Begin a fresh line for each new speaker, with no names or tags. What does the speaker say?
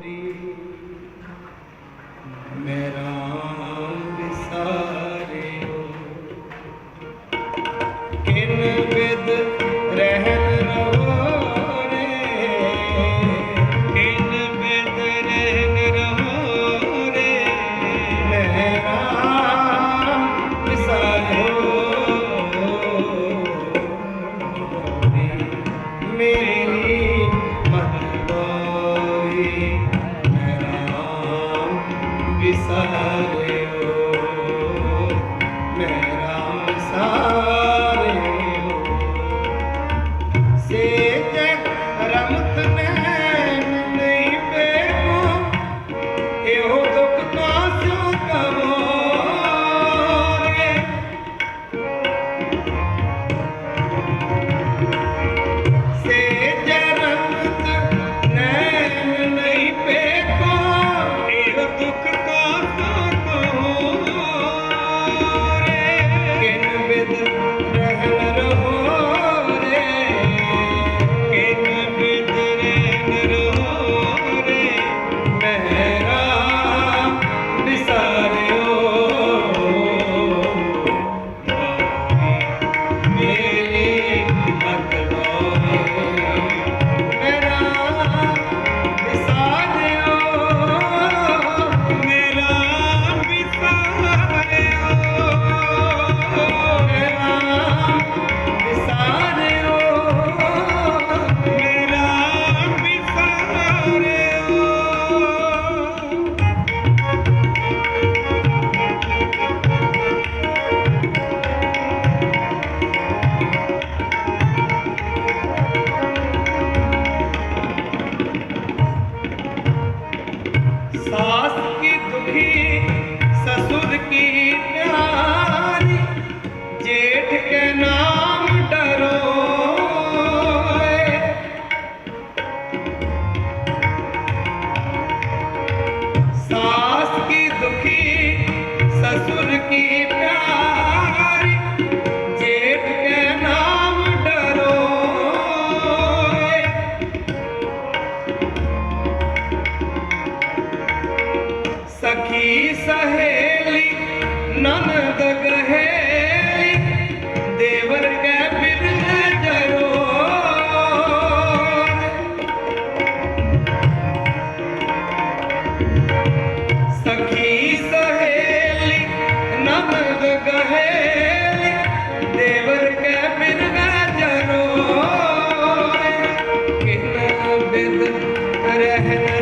free. ಸಾರೇ Yeah. ਸਖੀ ਸਹੇਲੀ ਨਮਦ ਗਹੇਲੀ ਦੇਵਰ ਕੈ ਬਿਨ ਮੈਂ ਜਰੋਏ ਕਿਨ ਬਿਨ ਰਹਿ